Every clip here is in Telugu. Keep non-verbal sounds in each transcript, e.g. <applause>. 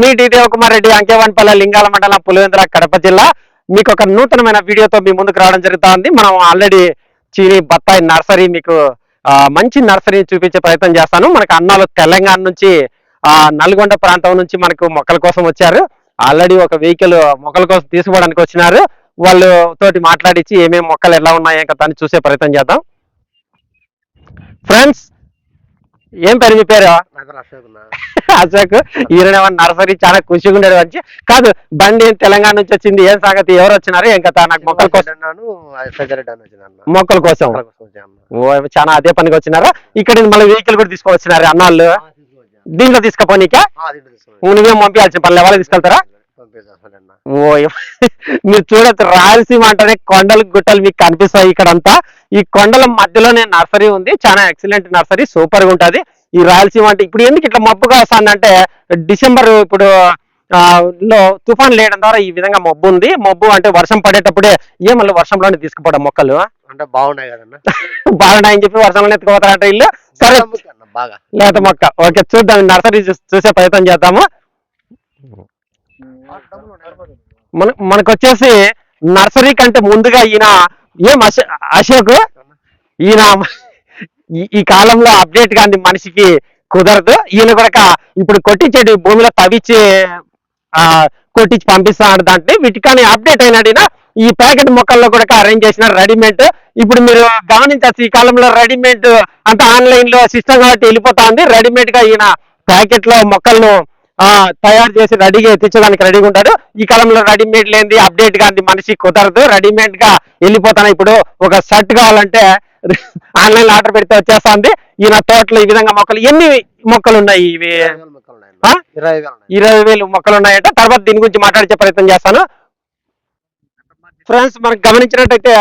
మీ డి కుమారెడ్డి రెడ్డి లింగాల మండలం పులివెందుల కడప జిల్లా. మీకు ఒక నూతనమైన వీడియోతో మీ ముందుకు రావడం జరుగుతుంది. మనం ఆల్రెడీ చీని బత్తాయి నర్సరీ మీకు మంచి నర్సరీని చూపించే ప్రయత్నం చేస్తాను. మనకు అన్నాలు తెలంగాణ నుంచి నల్గొండ ప్రాంతం నుంచి మనకు మొక్కల కోసం వచ్చారు. ఆల్రెడీ ఒక వెహికల్ మొక్కల కోసం తీసుకోవడానికి వచ్చినారు. వాళ్ళు తోటి మాట్లాడించి ఏమేమి మొక్కలు ఎలా ఉన్నాయి ఇంకా అని చూసే ప్రయత్నం చేద్దాం. ఫ్రెండ్స్ ఏం పేరు మీ పేరు? నగర అశోక్ <laughs> ఈయన నర్సరీ చాలా ఖుషిగా ఉండేది వచ్చి కాదు బండి ఏం తెలంగాణ నుంచి వచ్చింది ఏం సంగతి ఎవరు వచ్చినారు ఏం కథ? నాకు మొక్కల కోసం మొక్కల కోసం. చాలా అదే పనికి వచ్చినారా? ఇక్కడ మళ్ళీ వెహికల్ కూడా తీసుకొచ్చినారు అన్నాళ్ళు. దీంట్లో తీసుకపోనీకే. నువ్వేం పంపించాల్సిన పనులు ఎవరు తీసుకెళ్తారా? మీరు చూడొచ్చు రాయలసీమ అంటేనే కొండలు గుట్టలు మీకు కనిపిస్తాయి ఇక్కడంతా. ఈ కొండల మధ్యలోనే నర్సరీ ఉంది చాలా ఎక్సలెంట్ నర్సరీ సూపర్గా ఉంటది. ఈ రాయలసీమ అంటే ఇప్పుడు ఎందుకు ఇట్లా మబ్బుగా వస్తుందంటే డిసెంబర్ ఇప్పుడు లో తుఫాన్ లేయడం ద్వారా ఈ విధంగా మబ్బు ఉంది. మబ్బు అంటే వర్షం పడేటప్పుడే ఏ మళ్ళీ వర్షంలోనే తీసుకుపోవడం మొక్కలు. అంటే బాగున్నాయి కదన్న. <laughs> బాగున్నాయని చెప్పి వర్షంలోనే ఎత్తుకుపోతారంట ఇల్లు. సరే. బాగా. లేత మొక్క. ఓకే చూద్దాం నర్సరీ చూసే ప్రయత్నం చేద్దాము. మన మనకు వచ్చేసి నర్సరీ కంటే ముందుగా ఈయన ఏం అశో- అశోక్? ఈయన ఈ- కాలంలో అప్డేట్ కానీ మనిషికి కుదరదు. ఈయన కూడా ఇప్పుడు కొట్టించేటి భూమిలో తవ్వించి ఆ కొట్టించి పంపిస్తాడు దాంట్లో. వీటికని అప్డేట్ అయినాడు ఈయన. ఈ ప్యాకెట్ మొక్కల్లో కూడా అరేంజ్ చేసిన రెడీమేడ్. ఇప్పుడు మీరు గమనించచ్చు ఈ కాలంలో రెడీమేడ్ అంతా ఆన్లైన్లో సిస్టమ్ కాబట్టి వెళ్ళిపోతా ఉంది. రెడీమేడ్గా ఈయన ప్యాకెట్లో మొక్కలను తయారు చేసి రెడీగా ఎత్తించడానికి రెడీగా ఉంటాడు. ఈ కాలంలో రెడీమేడ్ లేనిది అప్డేట్ కాని మనిషి కుదరదు. రెడీమేడ్గా వెళ్ళిపోతాను. ఇప్పుడు ఒక షర్ట్ కావాలంటే <laughs> ఆన్లైన్ ఆర్డర్ పెడితే వచ్చేస్తుంది. ఈయన తోటలో ఈ విధంగా మొక్కలు ఎన్ని మొక్కలు ఉన్నాయి? ఇవి? ఇరవై వేలు మొక్కలు ఉన్నాయట. తర్వాత దీని గురించి మాట్లాడే ప్రయత్నం చేస్తాను. ఫ్రెండ్స్ మనం గమనించినట్టయితే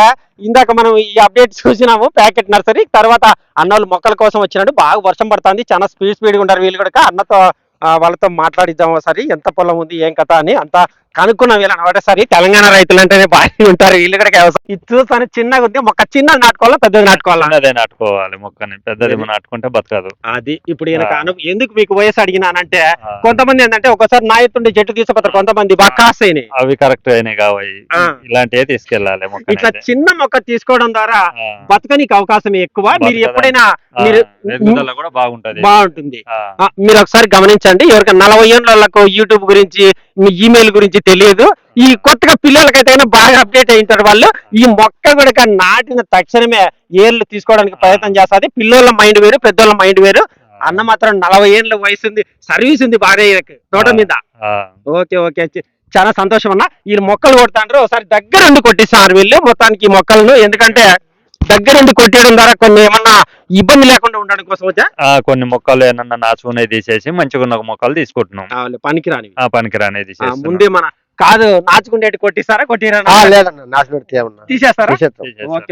ఇందాక మనం ఈ అప్డేట్ చూసినాము ప్యాకెట్ నర్సరీ. తర్వాత అన్నోళ్ళు మొక్కల కోసం వచ్చినట్టు బాగా వర్షం పడుతుంది. చాలా స్పీడ్ స్పీడ్గా ఉంటారు వీళ్ళు కూడా. అన్నతో వాళ్ళతో మాట్లాడిద్దాం ఒకసారి. ఎంత పొలం ఉంది ఏం కథ అని అంతా కనుక్కున్నాం వీళ్ళని. ఒకటేసారి తెలంగాణ రైతులు అంటేనే బాగా ఉంటారు. వీళ్ళు కూడా వ్యవసాయం ఇది చూస్తాను చిన్నగా ఉంది. మొక్క చిన్న నాటుకోవాలా పెద్దది నాటుకోవాలా? చిన్నదే నాటుకోవాలి మొక్కని. పెద్దది నాటుకుంటే బతకదు. అది ఇప్పుడు ఎందుకు మీకు వయసు అడిగినానంటే కొంతమంది ఏంటంటే ఒకసారి నా ఎత్తుండే చెట్టు తీసుకుపోతారు కొంతమంది. బాగా కాస్తాయి అవి కరెక్ట్ అయినాయి కావాలి. ఇలాంటివే తీసుకెళ్ళాలి మొక్క ఇట్లా చిన్న మొక్క తీసుకోవడం ద్వారా బతకనికి అవకాశం ఎక్కువ. మీరు. ఎప్పుడైనా మీరు కూడా బాగుంటది. బాగుంటుంది. మీరు ఒకసారి గమనించండి. ఎవరికైనా నలభై ఏళ్ళ వాళ్ళకు యూట్యూబ్ గురించి మీ ఈమెయిల్ గురించి తెలియదు. ఈ కొత్తగా పిల్లలకైతే బాగా అప్డేట్ అయింటారు వాళ్ళు ఈ మొక్క కూడా నాటిన తక్షణమే ఏళ్ళు తీసుకోవడానికి ప్రయత్నం చేస్తుంది. పిల్లోళ్ళ మైండ్ వేరు పెద్దోళ్ళ మైండ్ వేరు. అన్న మాత్రం నలభై ఏళ్ళ వయసు ఉంది సర్వీస్ ఉంది బాగా తోట మీద. Okay okay. చాలా సంతోషం అన్న. వీళ్ళు మొక్కలు కొడతాండ్రు ఒకసారి దగ్గరుండి కొట్టిస్తున్నారు వీళ్ళు. మొత్తానికి ఈ మొక్కలను ఎందుకంటే దగ్గరుండి కొట్టేయడం ద్వారా కొన్ని ఏమన్నా ఇబ్బంది లేకుండా ఉండడం కోసం వచ్చా? ఆ, కొన్ని మొక్కలు ఏమన్నా నాచుకునేవి తీసేసి మంచిగా ఉన్న ఒక మొక్కలు తీసుకుంటున్నాం. పనికిరాని ఆ పనికిరానేది ముందే మన కాదు నాచుకుండేటి కొట్టిస్తారా కొట్టిరా ఆ, లేదన్న ఏమన్నా. తీసేస్తారా?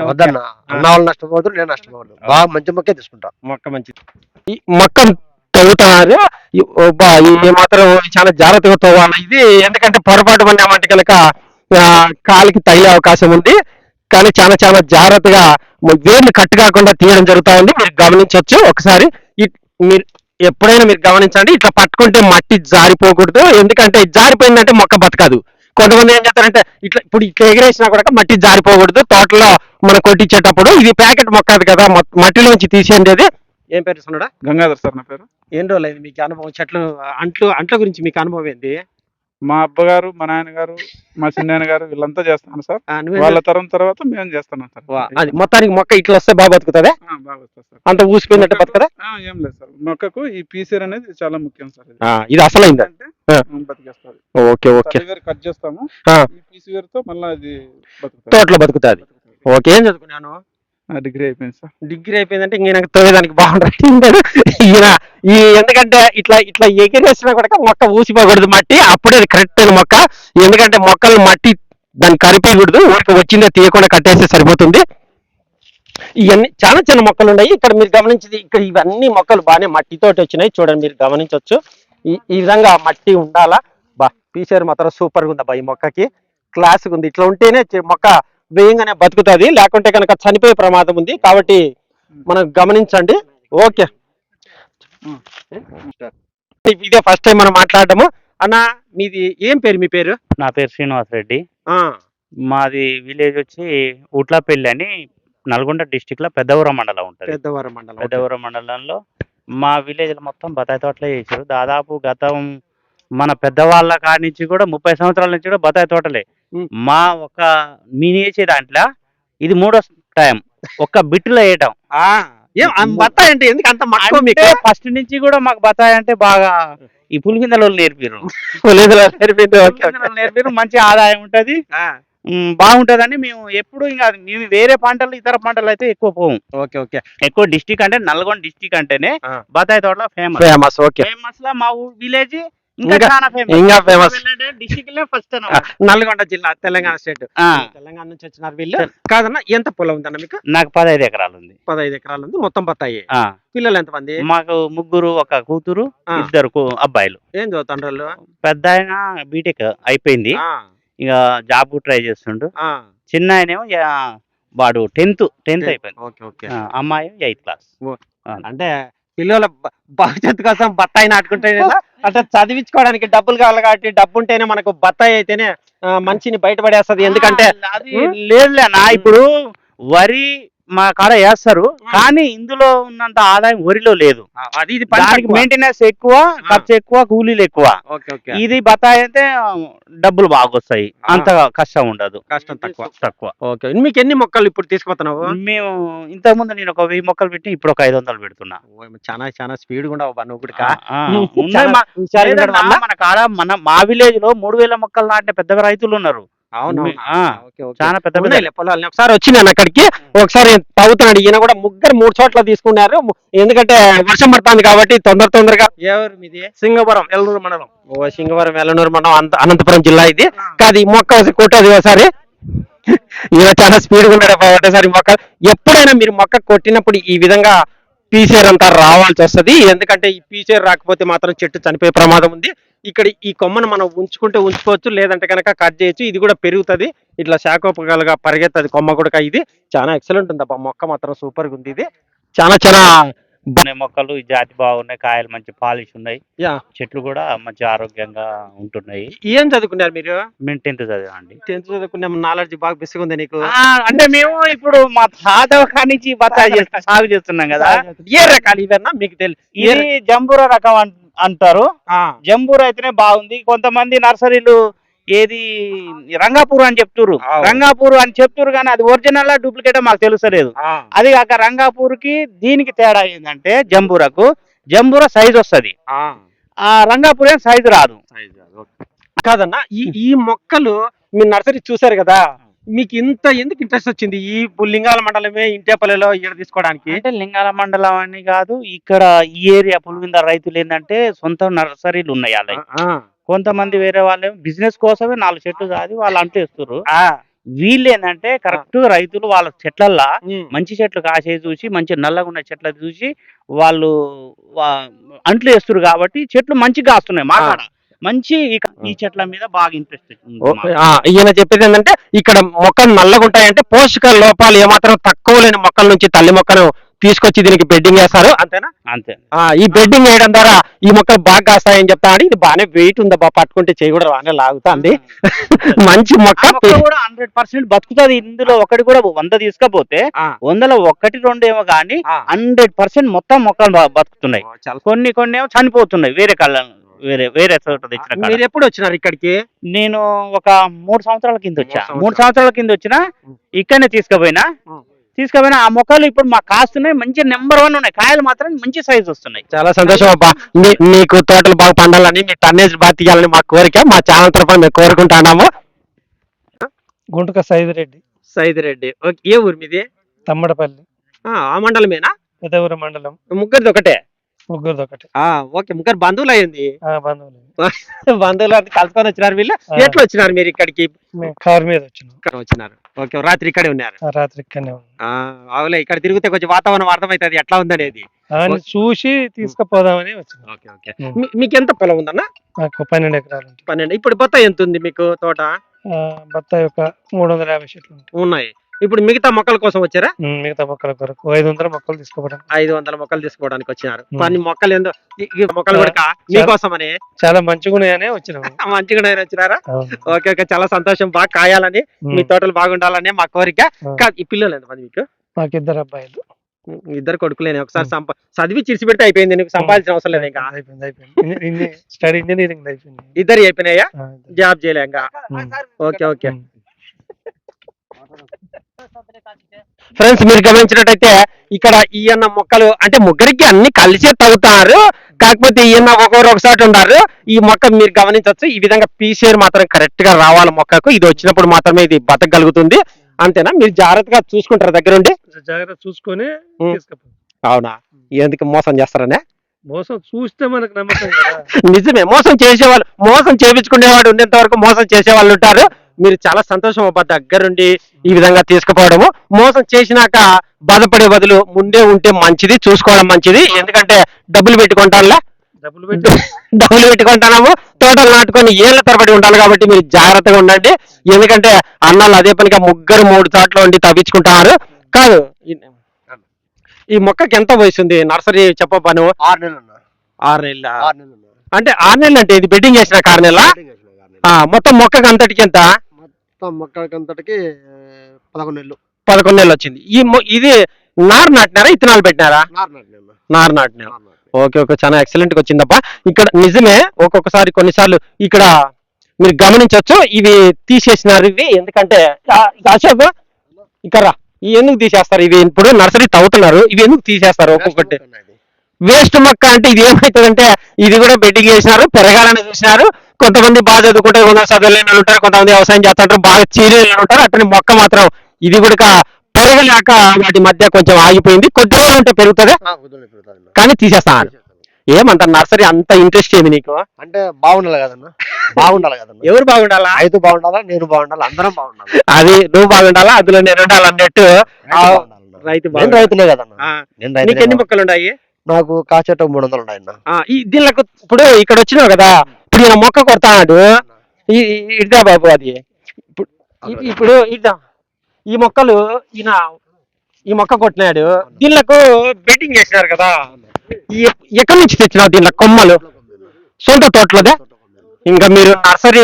వద్దన్న అన్న వాళ్ళు నష్టపోతారు నేను నష్టపోతాను బాగా మంచి మొక్కే తీసుకుంటా. మొక్క మంచిది ఈ మొక్క తవ్వుతున్నారు ఈ- అబ్బా, ఈ మాత్రం చాలా జాగ్రత్తగా తవ్వాలి? ఇది ఎందుకంటే పొరపాటు పడిన వంటి కనుక ఆ, కాలికి తగిలే అవకాశం ఉంది. కానీ చాలా చాలా జాగ్రత్తగా వేర్లు కట్టు కాకుండా తీయడం జరుగుతా ఉంది మీరు గమనించవచ్చు ఒకసారి మీరు ఎప్పుడైనా మీరు గమనించండి. ఇట్లా పట్టుకుంటే మట్టి జారిపోకూడదు. ఎందుకంటే జారిపోయిందంటే మొక్క బతకదు. కొంతమంది ఏం చేస్తారంటే ఇట్లా ఇప్పుడు ఇట్లా ఎగిరేసినా కూడా మట్టి జారిపోకూడదు. తోటలో మనం కొట్టించేటప్పుడు ఇది ప్యాకెట్ మొక్క అది కదా మట్టిలోంచి తీసేది ఏం పేరు సున్నాడా గంగాధర్ సార్ నా పేరు. రోజులు అయింది? మీకు అనుభవం చెట్లు అంట్లు అంట్ల గురించి మీకు అనుభవం ఏంది? మా అబ్బగారు మా నాన్నగారు మా చిన్నాయన గారు వీళ్ళంతా చేస్తాను సార్. ఆ, నువ్వేం వాళ్ళ తరం తర్వాత మేము చేస్తున్నాం సార్. వా, అది మొత్తానికి మొక్క ఇట్లా వస్తే బాగా బతుకుతుందా? ఆ, బాగా వస్తుంది సార్. అంత ఊసిపోయినట్టు బతుకదా ఆ, ఏం లేదు సార్. మొక్కకు ఈ పీసీర్ అనేది చాలా ముఖ్యం సార్ ఇది. ఆ, ఇది అసలైందా? అంటే ఆ. Okay okay. కట్ చేస్తాము. ఆ. ఈ పీసీఆర్తో మళ్ళీ అది బతుకుతుంది. తోటలో బతుకుతుంది. ఓకే ఏం చదువుకున్నాను డిగ్రీ అయిపోయింది సార్. డిగ్రీ అయిపోయిందంటే ఇంక నాకు తోయేదానికి బాగుంటుంది ఈయన ఈ ఎందుకంటే ఇట్లా ఇట్లా ఎగిరేసినా కూడా మొక్క ఊసిపోకూడదు మట్టి. అప్పుడే కరెక్ట్ అయిన మొక్క. ఎందుకంటే మొక్కలు మట్టి దాన్ని కరిపేయకూడదు. ఊరికి వచ్చిందే తీయకుండా కట్టేస్తే సరిపోతుంది. ఇవన్నీ చాలా చిన్న మొక్కలు ఉన్నాయి. ఇక్కడ మీరు గమనించింది ఇక్కడ ఇవన్నీ మొక్కలు బాగానే మట్టితోటి వచ్చినాయి. చూడండి మీరు గమనించవచ్చు ఈ ఈ విధంగా మట్టి ఉండాలా? బా పీచర్ మాత్రం సూపర్గా ఉంది అబ్బా ఈ మొక్కకి. క్లాస్గా ఉంది. ఇట్లా ఉంటేనే మొక్క వేయంగానే బతుకుతుంది. లేకుంటే కనుక చనిపోయే ప్రమాదం ఉంది. కాబట్టి మనం గమనించండి. ఓకే. ఇదే ఫస్ట్ టైం మనం మాట్లాడటము అన్న మీది ఏం పేరు మీ పేరు? నా పేరు శ్రీనివాస్ రెడ్డి. మాది విలేజ్ వచ్చి ఉట్లపల్లి అని నల్గొండ డిస్టిక్లో పెద్దవరం మండలం ఉంటుంది. పెద్దవరం మండలం పెద్దవరం మండలంలో మా విలేజ్ మొత్తం బత్తాయి తోటలే చేశారు దాదాపు గతం మన పెద్దవాళ్ళ కాడి నుంచి కూడా ముప్పై సంవత్సరాల నుంచి కూడా బత్తాయి తోటలే. మా ఒక మీని వేసే దాంట్లో ఇది మూడో టైం. ఒక్క బిట్టులో వేయటం. ఏం ఆ బత్తాయి అంటే ఎందుకు అంత మక్కువ మీకు? ఫస్ట్ నుంచి కూడా మాకు బత్తాయి అంటే బాగా ఈ పులిగిందలు నేర్పిరు నేర్పింది. <laughs> పులిగిందలు నేర్పిరు మంచి ఆదాయం ఉంటది. బాగుంటదని మేము ఎప్పుడు ఇంకా మేము వేరే పంటలు ఇతర పంటలు అయితే ఎక్కువ పోము. Okay okay. ఎక్కువ డిస్టిక్ అంటే నల్గొండ డిస్టిక్ అంటేనే. బత్తాయి తోటలో ఫేమస్ ఫేమస్ ఓకే. ఫేమస్లో మా విలేజ్ ఇంకా ఫేమస్ ఫస్ట్ నల్గొండ జిల్లా తెలంగాణ స్టేట్. ఆ, తెలంగాణ నుంచి వచ్చినారు వీళ్ళు. కాదన్న ఎంత పొలం ఉందన్న మీకు? నాకు పదహైదు ఎకరాలు ఉంది పదహైదు ఎకరాలు ఉంది మొత్తం బత్తాయి. ఆ, పిల్లలు ఎంతమంది? మాకు ముగ్గురు ఒక కూతురు. ఇద్దరు అబ్బాయిలు. ఏం చదువుతాండ్రు పెద్ద ఆయన బీటెక్ అయిపోయింది. ఆ, ఇక జాబ్ ట్రై చేస్తుండు. ఆ, చిన్న ఆయనేమో యా- వాడు టెన్త్ టెన్త్ అయిపోయింది. Okay okay. ఆ, అమ్మాయి ఎయిత్ క్లాస్. అంటే పిల్లల భవిష్యత్తు కోసం బత్తాయి నాటుకుంటే? అంటే చదివించుకోవడానికి డబ్బులు కావాలి కాబట్టి డబ్బు ఉంటేనే మనకు బత్తాయి అయితేనే మంచిని బయటపడేస్తది ఎందుకంటే. లేదులేనా ఇప్పుడు వరి మా కాడ వేస్తారు. కానీ ఇందులో ఉన్నంత ఆదాయం వరిలో లేదు. అది ఇది దానికి. మెయింటెనెన్స్ ఎక్కువ ఖర్చు ఎక్కువ కూలీలు ఎక్కువ. ఇది బత్తాయి అయితే డబ్బులు బాగా వస్తాయి. ఆ. అంత కష్టం ఉండదు. కష్టం తక్కువ. తక్కువ. ఓకే. మీకు ఎన్ని మొక్కలు ఇప్పుడు తీసుకుపోతున్నావు? మేము ఇంతకు ముందు నేను ఒక వెయ్యి మొక్కలు పెట్టి ఇప్పుడు ఒక ఐదు వందలు పెడుతున్నా. చాలా చాలా స్పీడ్ కూడా నువ్వు కూడా <laughs> మన కాడ మన మా విలేజ్లో మూడు వేల మొక్కలు నాటిన పెద్ద రైతులు ఉన్నారు. అవును చాలా పెద్ద పొలాలు. ఒకసారి వచ్చినాను అక్కడికి ఒకసారి తవ్వుతున్నాడు ఈయన కూడా ముగ్గురు మూడు చోట్ల తీసుకున్నారు. ఎందుకంటే వర్షం పడుతుంది కాబట్టి తొందర తొందరగా ఎవరు మీది? సింగపురం ఎల్లూరు మండలం. ఓ సింగవరం ఎల్లనూరు మండలం అంత అనంతపురం జిల్లా ఇది. కాదు ఈ మొక్క కొట్టేది ఒకసారి. ఈయన చాలా స్పీడ్గా ఉన్నాడు ఒకటేసారి మొక్క. ఎప్పుడైనా మీరు మొక్క కొట్టినప్పుడు ఈ విధంగా పీసేర్ అంతా రావాల్సి వస్తది. ఎందుకంటే ఈ పీసేర్ రాకపోతే మాత్రం చెట్టు చనిపోయే ప్రమాదం ఉంది. ఇక్కడ ఈ కొమ్మను మనం ఉంచుకుంటే ఉంచుకోవచ్చు లేదంటే కనుక కట్ చేయొచ్చు. ఇది కూడా పెరుగుతది. ఇట్లా శాఖోపకాలుగా పరిగెత్తది కొమ్మ కూడా ఇది. చాలా ఎక్సలెంట్ ఉంది అబ్బా మొక్క మాత్రం సూపర్గా ఉంది ఇది. చాలా చాలా ఉన్నాయి మొక్కలు ఈ జాతి బాగున్నాయి. కాయలు మంచి పాలిష్ ఉన్నాయి. చెట్లు కూడా మంచి ఆరోగ్యంగా ఉంటున్నాయి. ఏం చదువుకున్నారు మీరు? మేము టెన్త్ చదివామండి. టెన్త్ చదువుకునే నాలెడ్జ్ బాగా బిస్సుగా ఉంది నీకు. అంటే మేము ఇప్పుడు మా తాత చేస్తా- సాగు చేస్తున్నాం కదా. ఏ రకాలు ఇవన్నా? మీకు తెలుసు ఇది జంబూరా రకం అంటారు. జంబూరా అయితేనే బాగుంది. కొంతమంది నర్సరీలు ఏది రంగాపూర్ అని చెప్తురు. రంగాపూర్ అని చెప్తురు కానీ అది ఒరిజినల్ డూప్లికేట్ మాకు తెలుసలేదు. అది కాక రంగాపూర్కి దీనికి తేడా ఏంటంటే జంబూరకు జంబూరా సైజ్ వస్తది. ఆ. రంగాపూర్ ఏం సైజు రాదు. కాదన్నా ఈ ఈ మొక్కలు మీరు నర్సరీ చూసారు కదా? మీకు ఇంత ఎందుకు ఇంట్రెస్ట్ వచ్చింది? ఈ లింగాల మండలమే ఇంటేపల్లిలో ఇక్కడ తీసుకోవడానికి? అంటే లింగాల మండలం అని కాదు ఇక్కడ ఈ ఏరియా పులివింద రైతులు ఏంటంటే సొంత నర్సరీలు ఉన్నాయి ఆ, కొంతమంది వేరే వాళ్ళు బిజినెస్ కోసమే నాలుగు చెట్లు కాదు వాళ్ళు అంటూ ఇస్తారు వీళ్ళు ఏంటంటే కరెక్ట్ రైతులు వాళ్ళ చెట్లల్లా మంచి చెట్లు కాసే చూసి మంచి నల్లగా ఉన్న చెట్లు చూసి వాళ్ళు అంట్లు వేస్తారు కాబట్టి చెట్లు మంచిగా కాస్తున్నాయి మా ఆ. కాడ. మంచి ఈ- చెట్ల మీద బాగా ఇంట్రెస్ట్ ఈయన చెప్పేది ఏంటంటే ఇక్కడ మొక్కలు నల్లగా ఉంటాయంటే పోషక లోపాలు ఏమాత్రం తక్కువ లేని మొక్కల నుంచి తల్లి మొక్కను తీసుకొచ్చి దీనికి బెడ్డింగ్ వేస్తారు. అంతేనా? అంతే. ఆ, ఈ బెడ్డింగ్ వేయడం ద్వారా ఈ మొక్కలు బాగా కాస్తాయని చెప్తాడు ఇది బాగానే వెయిట్ ఉందబ్బా పట్టుకుంటే చేయి కూడా బాగానే లాగుతుంది. <laughs> మంచి మొక్క. కూడా హండ్రెడ్ పర్సెంట్ బతుకుతుంది. ఇందులో ఒకటి కూడా వంద తీసుకపోతే వందలో ఒకటి రెండు ఏమో కానీ. హండ్రెడ్ పర్సెంట్ మొత్తం మొక్కలు బ- బతుకుతున్నాయి. కొన్ని కొన్ని ఏమో చనిపోతున్నాయి వేరే కళ్ళ వేరే వేరే చోట తెచ్చిన. మీరు ఎప్పుడు వచ్చినారు ఇక్కడికి? నేను ఒక మూడు సంవత్సరాల కింద వచ్చా మూడు సంవత్సరాల కింద వచ్చిన ఇక్కడనే తీసుకుపోయినా. తీసుకుపోయినా ఆ మొక్కలు ఇప్పుడు మా కాస్తున్నాయి. మంచి నెంబర్ వన్ ఉన్నాయి. కాయలు మాత్రం మంచి సైజ్ వస్తున్నాయి. చాలా సంతోషం అబ్బా. మీ- మీకు తోటలు బాగా పండాలని మీ టన్నేజ్ బాగా తీయాలని మా కోరిక. మా ఛానల్ తరఫున మేము కోరుకుంటున్నాము. గుంటక సైదిరెడ్డి. సైదిరెడ్డి. ఓకే ఏ ఊరు మీది? తమ్మడపల్లి. ఆ, ఆ మండలమేనా? పెదవూరు మండలం. ముగ్గురిది ఒకటే. ముగ్గురు ఒకటి ఓకే ముగ్గురు బంధువులు అయింది బంధువులు <laughs> బంధువులు అంతా కలుసుకొని వచ్చినారు వీళ్ళు. ఎట్లా వచ్చినారు మీరు ఇక్కడికి? కారు మీద వచ్చినాం ఇక్కడ వచ్చినారు. ఓకే రాత్రి ఇక్కడే ఉన్నారు. రాత్రి ఆ, అవులే ఇక్కడ తిరిగితే కొంచెం వాతావరణం అర్థమవుతుంది ఎట్లా ఉందనేది. చూసి తీసుకుపోదామని. మీ- మీకు ఎంత పొలం ఉందన్న? మాకు పన్నెండు ఎకరాలు పన్నెండు. ఇప్పుడు బత్తాయి ఎంత ఉంది మీకు తోట? ఆ, బత్తాయి ఒక మూడు వందల యాభై చెట్లు ఉన్నాయి. ఇప్పుడు మిగతా మొక్కల కోసం వచ్చారా? మిగతా మొక్కల కొరకు ఐదు వందల మొక్కలు తీసుకోవడానికి ఐదు వందల మొక్కలు తీసుకోవడానికి వచ్చినారు. కొన్ని మొక్కలు ఏందో ఈ- మొక్కలు కూడా మీకోసమని? చాలా మంచిగా ఉన్నాయనే వచ్చినాము. <laughs> మంచిగా వచ్చినారా. ఓకే ఓకే చాలా సంతోషం. బాగా కాయాలని మీ తోటలు బాగుండాలని మా కోరిక. ఈ పిల్లలు ఎంతమంది మీకు? మాకు ఇద్దరు అబ్బాయిలు ఇద్దరు కొడుకులేని. ఒకసారి. సంప చదివి చిరిసి పెడితే అయిపోయింది. నీకు సంపాదించిన అవసరం లేదు ఇంకా స్టడీ ఇంజనీరింగ్ అయిపోయింది. ఇద్దరు అయిపోయినాయా? ఆ, జాబ్ చేయలే ఇంకా ఓకే ఓకే. <laughs> ఫ్రెండ్స్ మీరు గమనించినట్టయితే ఇక్కడ ఈయన మొక్కలు అంటే ముగ్గురికి అన్ని కలిసే తవ్వుతారు కాకపోతే ఈయన ఒక్కొక్కరు ఒకసారి ఉన్నారు. ఈ మొక్క మీరు గమనించవచ్చు. ఈ విధంగా పీసేర్ మాత్రం కరెక్ట్గా రావాలి మొక్కకు. ఇది వచ్చినప్పుడు మాత్రమే ఇది బతకగలుగుతుంది. అంతేనా? మీరు జాగ్రత్తగా చూసుకుంటారు దగ్గర ఉండి జాగ్రత్త చూసుకొని అవునా? ఎందుకు మోసం చేస్తారనే? మోసం చూస్తే మనకు నమ్మకం కదా. <laughs> నిజమే. మోసం చేసేవాళ్ళు మోసం చేపించుకునేవాడు ఉండేంత వరకు మోసం చేసేవాళ్ళు ఉంటారు. మీరు చాలా సంతోషం అబ్బా దగ్గరుండి ఈ విధంగా తీసుకుపోవడము. మోసం చేసినాక బాధపడే బదులు ముందే ఉంటే మంచిది చూసుకోవడం మంచిది. ఎందుకంటే డబ్బులు పెట్టుకుంటానులే. డబ్బులు పెట్టి. <laughs> డబ్బులు పెట్టుకుంటాము తోటలు నాటుకొని ఏళ్ళ తరబడి ఉండాలి కాబట్టి మీరు జాగ్రత్తగా ఉండండి. ఎందుకంటే అన్నాళ్ళు అదే పనిగా ముగ్గురు మూడు చోట్ల ఉండి తవ్వించుకుంటున్నారు కాదు ఈ- మొక్కకి ఎంత వయసు ఉంది? నర్సరీ చెప్పబ్బా నువ్వు? ఆరు నెలలు ఆరు నెలల? ఆరు నెలలు ఉన్నా అంటే ఆరు నెలలు అంటే ఇది బెడ్డింగ్ చేసిన ఆరు నెలల? మొత్తం మొక్కకి అంతటికి ఎంత? మొత్తం మొక్కలకంతటికి పదకొండు నెలలు. పదకొండు నెలలు వచ్చింది. ఈ ఇది నారు నాటినారా ఇత్తనాలు పెట్టినారా? నారు నాటినా. ఓకే ఓకే చాలా ఎక్సలెంట్గా వచ్చిందప్ప ఇక్కడ నిజమే ఒక్కొక్కసారి కొన్నిసార్లు ఇక్కడ మీరు గమనించవచ్చు ఇవి తీసేసినారు ఇవి. ఎందుకంటే అశోక్ ఇక్కడ ఎందుకు తీసేస్తారు? ఇవి ఇప్పుడు నర్సరీ తవ్వుతున్నారు. ఇవి ఎందుకు తీసేస్తారు ఒక్కొక్కటి. వేస్ట్ మొక్క అంటే ఇది ఏమవుతుందంటే ఇది కూడా బెడ్డింగ్ చేసినారు పెరగాలని చూసినారు. కొంతమంది బాగా చదువుకుంటారు కొంతమంది చదవలేని ఉంటారు కొంతమంది వ్యవసాయం చేస్తుంటారు బాగా చీరలేని ఉంటారు. అట్లనే మొక్క మాత్రం ఇది కూడా పెరగలేక వాటి మధ్య కొంచెం ఆగిపోయింది. కొద్ది రోజులు ఉంటే పెరుగుతుంది. కానీ తీసేస్తాను ఏమంత నర్సరీ అంత ఇంట్రెస్ట్ ఏమి నీకు? అంటే బాగుండాలి కదన్న బాగుండాలి కదన్న ఎవరు బాగుండాలా? రైతు బాగుండాలా? నేను బాగుండాలి? అందరం బాగుండాలి? అది నువ్వు బాగుండాలా? అందులో నేను ఉండాలి అన్నట్టు రైతు. రైతులే నేను నీకు ఎన్ని మొక్కలు ఉన్నాయి? నాకు కాచేట మూడు వందలు ఉన్నాయన్న. దీనిలకు ఇప్పుడు ఇక్కడ వచ్చినావు కదా ఇప్పుడు ఈయన మొక్క కొడతాడు. ఇద్దా బాబు అది. ఇప్పుడు ఇద్దా ఈ మొక్కలు ఈయన ఈ మొక్క కొట్టినాడు. దీనిలకు బెట్టింగ్ చేసినారు కదా. ఎక్కడి నుంచి తెచ్చినావు దీనిలో కొమ్మలు? సొంత తోటలోదే? ఇంకా మీరు నర్సరీ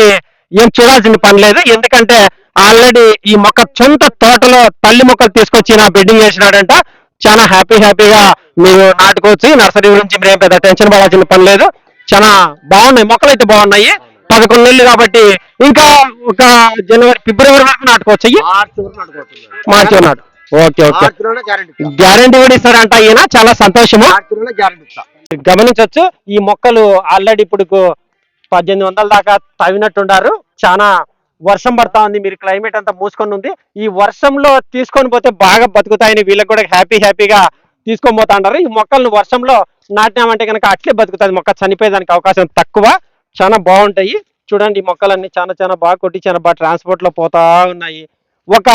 ఏం చూడాల్సిన పని లేదు. ఎందుకంటే ఆల్రెడీ ఈ మొక్క సొంత తోటలో తల్లి మొక్కలు తీసుకొచ్చి నా బెడ్డింగ్ చేసినాడంట. చాలా హ్యాపీ హ్యాపీగా మీరు నాటుకోవచ్చు. నర్సరీ గురించి మీరు ఏం పెద్ద టెన్షన్ పడాల్సిన పని లేదు. చాలా బాగున్నాయి. మొక్కలు అయితే బాగున్నాయి. పదకొండు నెలలు కాబట్టి ఇంకా ఒక జనవరి ఫిబ్రవరి వరకు నాటుకోవచ్చు. అయ్యి. మార్చి నాటు. Okay okay. గ్యారెంటీ కూడా ఇస్తారంట ఈయన. చాలా సంతోషము. గమనించవచ్చు. ఈ మొక్కలు ఆల్రెడీ ఇప్పుడు పద్దెనిమిది వందల దాకా తవ్వినట్టుండారు. చాలా వర్షం పడతా ఉంది మీరు క్లైమేట్ అంతా మూసుకొని ఉంది. ఈ వర్షంలో తీసుకొని పోతే బాగా బతుకుతాయని వీళ్ళకి కూడా హ్యాపీ హ్యాపీగా తీసుకొని పోతా ఉంటారు ఈ మొక్కలను వర్షంలో నాటినామంటే కనుక అట్లే బతుకుతుంది. మొక్క చనిపోయేదానికి అవకాశం తక్కువ. చాలా బాగుంటాయి. చూడండి ఈ మొక్కలన్నీ చాలా చాలా బాగా కొట్టి చాలా బాగా ట్రాన్స్పోర్ట్లో పోతా ఉన్నాయి. ఒక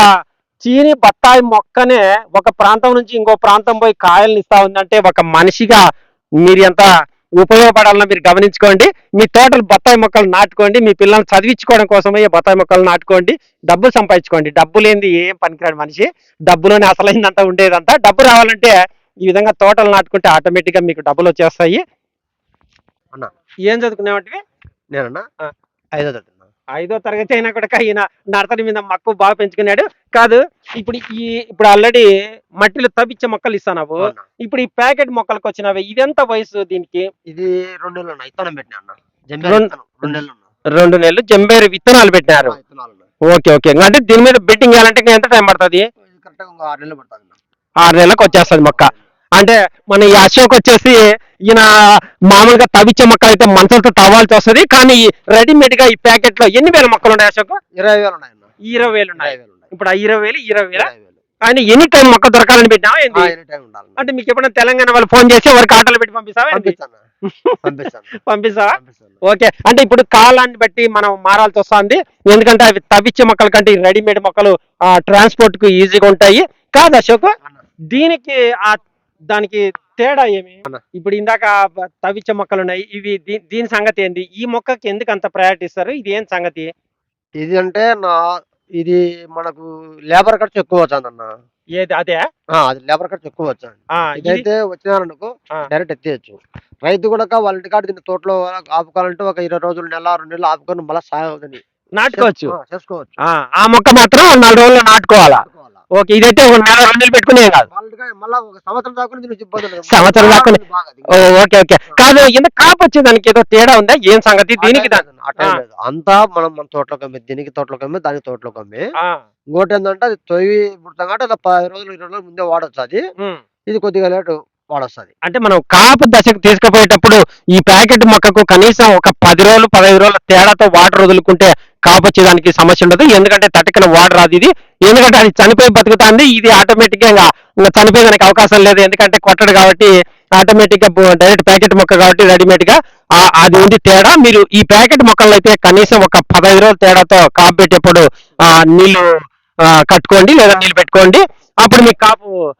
చీని బత్తాయి మొక్కనే ఒక ప్రాంతం నుంచి ఇంకో ప్రాంతం పోయి కాయలను ఇస్తా ఉందంటే ఒక మనిషిగా మీరు ఎంత ఉపయోగపడాలన్నా మీరు గమనించుకోండి. మీ తోటలు బత్తాయి మొక్కలు నాటుకోండి. మీ పిల్లల్ని చదివించుకోవడం కోసమే ఈ బత్తాయి మొక్కలు నాటుకోండి. డబ్బులు సంపాదించుకోండి. డబ్బు లేనిది ఏం పనికిరాడు మనిషి. డబ్బులోనే అసలైందంతా ఉండేదంతా. డబ్బు రావాలంటే ఈ విధంగా తోటలు నాటుకుంటే ఆటోమేటిక్గా మీకు డబ్బులు వచ్చేస్తాయి. అన్న. ఏం చదువుకునేవాటివి నేనన్నా. ఐదో అన్న. ఐదో తరగతి అయినా కూడా ఈయన నర్సరీ మీద మక్కువ బాగా పెంచుకున్నాడు. కాదు ఇప్పుడు ఈ ఇప్పుడు ఆల్రెడీ మట్టిలో తవ్విచ్చే మొక్కలు ఇస్తావు అవునా. ఇప్పుడు ఈ ప్యాకెట్ మొక్కలకు వచ్చినవి ఇదెంత వయసు దీనికి? ఇది రెండు నెలలు ఇత్తనం పెట్టినా అన్న? రెండు- నెలలు జంబేరు విత్తనాలు పెట్టినారు. Okay okay. అంటే దీని మీద బెట్టింగ్ చేయాలంటే ఎంత టైం పడుతుంది. ఆరు నెలలకు వచ్చేస్తుంది మొక్క. అంటే మన ఈ అశోక్ వచ్చేసి ఈయన మామూలుగా తవ్విచ్చే మొక్కలు అయితే మంచంతో తవ్వాల్సి వస్తుంది. కానీ రెడీమేడ్గా ఈ ప్యాకెట్లో ఎన్ని వేల మొక్కలు ఉన్నాయి అశోక్? ఇరవై వేలు ఉన్నాయి. ఇరవై వేలు ఉన్నాయి. ఇప్పుడు ఆ ఇరవై వేలు ఇరవై వేల. ఆయన ఎనీ టైం మొక్క దొరకాలని పెట్టినావా అన్న. అంటే మీకు ఎప్పుడైనా తెలంగాణ వాళ్ళు ఫోన్ చేసి ఎవరికి ఆటోలు పెట్టి పంపిస్తావా పంపిస్తాను ఓకే. అంటే ఇప్పుడు కాలాన్ని బట్టి మనం మారాల్సి వస్తుంది. ఎందుకంటే అవి తవ్విచ్చే మొక్కల కంటే రెడీమేడ్ మొక్కలు ట్రాన్స్పోర్ట్కు ఈజీగా ఉంటాయి. కాదు అశోక్. దీనికి ఆ దానికి తేడా ఏమి. ఇప్పుడు ఇందాక తవ్విచ్చే మొక్కలు ఉన్నాయి ఇవి దీని సంగతి ఏంది? ఈ మొక్కకి ఎందుకు అంత ప్రయారిటీ ఇస్తారు? ఇది ఏం సంగతి? ఇది అంటే నా ఇది మనకు లేబర్ ఖర్చు ఎక్కువ వచ్చింది అన్న. ఏది అదే? అది లేబర్ ఖర్చు ఎక్కువ ఇది ఇదైతే వచ్చినారనుకో. డైరెక్ట్ ఎత్తేయచ్చు. రైతు కూడా వాళ్ళ ఇంటికాడ దీన్ని తోటలో ఆపుకోవాలంటే ఒక ఇరవై రోజులు నెల రెండు నెలలు ఆపుకొని మళ్ళీ సాగుతుంది నాటుకోవచ్చు. చేసుకోవచ్చు. ఆ, మొక్క మాత్రం నాలుగు రోజులు నాటుకోవాలా. ఓకే ఇదైతే ఒక నెల రెండు పెట్టుకునే కాదు. సంవత్సరం దాకా ఓకే ఓకే. కాదు ఇంత కాపు వచ్చే దానికి ఏదో తేడా ఉందా? ఏం సంగతి? దీనికి. అంతా మనం మన తోటలోకి అమ్మే దీనికి తోటలోకి అమ్మే దానికి తోటలోకి అమ్మే. ఆ, ఇంకోటి ఏంటంటే అది తొయ్యి పుడతాం కాబట్టి పది రోజులు ఇరవై రోజులు ముందే వాడొచ్చు అది. ఇది కొద్దిగా లేటు వాడొస్తుంది అంటే మనం కాపు దశకు తీసుకుపోయేటప్పుడు ఈ ప్యాకెట్ మొక్కకు కనీసం ఒక పది రోజులు పదహైదు రోజుల తేడాతో వాటర్ వదులుకుంటే కాపు వచ్చేదానికి సమస్య ఉండదు. ఎందుకంటే తట్టుకున్న వాటర్ రాదు ఇది. ఎందుకంటే అది చనిపోయి బతుకుతుంది. ఇది ఆటోమేటిక్గా ఇంకా చనిపోయేదానికి అవకాశం లేదు. ఎందుకంటే కొట్టడు కాబట్టి ఆటోమేటిక్గా డైరెక్ట్ ప్యాకెట్ మొక్క కాబట్టి రెడీమేడ్గా ఆ- అది ఉంది తేడా. మీరు ఈ ప్యాకెట్ మొక్కలు అయితే కనీసం ఒక పదహైదు రోజుల తేడాతో కాపు పెట్టేప్పుడు ఆ నీళ్ళు ఆ, కట్టుకోండి. లేదా నీళ్ళు పెట్టుకోండి. అప్పుడు మీకు కాపు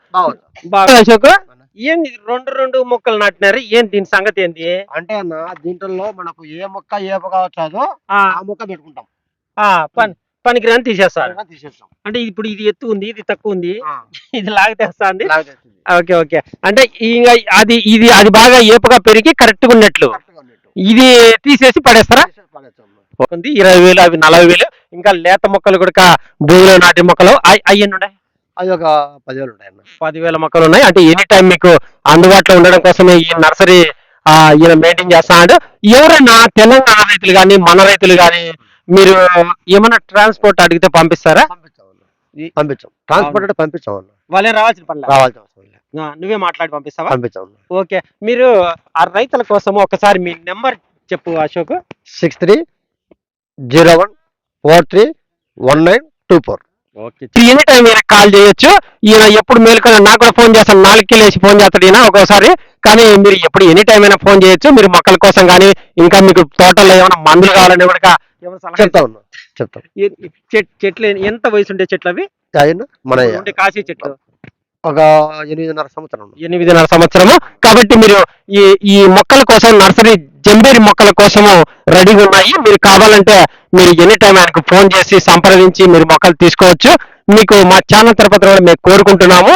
బాగా అశోక్? ఏం ఇది రెండు రెండు మొక్కలు నాటినారు? ఏం దీని సంగతి ఏంది? అంటే అన్న దీంట్లో మనకు ఏ మొక్క ఏ మొక్క వచ్చాదో ఆ, మొక్క పెట్టుకుంటాం. ఆ, పని పనికిరాని తీసేస్తారు. ఏదైనా తీసేస్తాం. అంటే ఇప్పుడు ఇది ఎత్తు ఉంది ఇది తక్కువ ఉంది ఇది లాగితేస్తా ఉంది ఇలాగ చేస్తుంది. Okay okay. అంటే ఇంకా అది ఇది అది బాగా ఏపుగా పెరిగి కరెక్ట్గా ఉన్నట్లు. ఇది తీసేసి పడేస్తారా? ఇరవై వేలు అవి నలభై వేలు. ఇంకా లేత మొక్కలు కూడా భూమిలో నాటి మొక్కలు. అయ్యన్ని ఉన్నాయి? అది ఒక పదివేలు ఉంటాయి అన్న పదివేల మొక్కలు ఉన్నాయి అంటే ఎనీ టైం మీకు అందుబాటులో ఉండడం కోసమే ఈ నర్సరీ ఆ, ఈయన మెయింటైన్ చేస్తున్నాడు ఎవరైనా తెలంగాణ రైతులు కానీ మన రైతులు కానీ మీరు ఏమైనా ట్రాన్స్పోర్ట్ అడిగితే పంపిస్తారా? పంపించాం. ట్రాన్స్పోర్ట్ అంటే పంపించాం వాళ్ళే రావాల్సిన పని రావాల్సిన. నువ్వే మాట్లాడి పంపిస్తావా? పంపించాం. ఓకే. మీరు ఆ రైతుల కోసం ఒకసారి మీ నెంబర్ చెప్పు Ashok. Six three zero one four three one nine two four. Any time ఈయన కాల్ చేయొచ్చు. ఈయన ఎప్పుడు మేలుకొని నాకు కూడా ఫోన్ చేస్తాను నాలుగుకి లేచి ఫోన్ చేస్తాడు ఈయన ఒక్కోసారి. కానీ మీరు ఎప్పుడు ఎనీ టైం అయినా ఫోన్ చేయొచ్చు. మీరు మొక్కల కోసం కానీ ఇంకా మీకు తోటలో ఏమైనా మందులు కావాలని కూడా చెప్తా ఉన్నా చెప్తాం చెట్లు ఎంత వయసు ఉండే చెట్లు అవి? మన కాసే చెట్లు. ఒక ఎనిమిదిన్నర సంవత్సరం. ఎనిమిదిన్నర సంవత్సరము. కాబట్టి మీరు ఈ ఈ మొక్కల కోసం నర్సరీ జంబేరి మొక్కల కోసము రెడీగా ఉన్నాయి. మీరు కావాలంటే మీరు ఎనీ టైం ఆయనకు ఫోన్ చేసి సంప్రదించి మీరు మొక్కలు తీసుకోవచ్చు. మీకు మా ఛానల్ తరపున కూడా మేము కోరుకుంటున్నాము.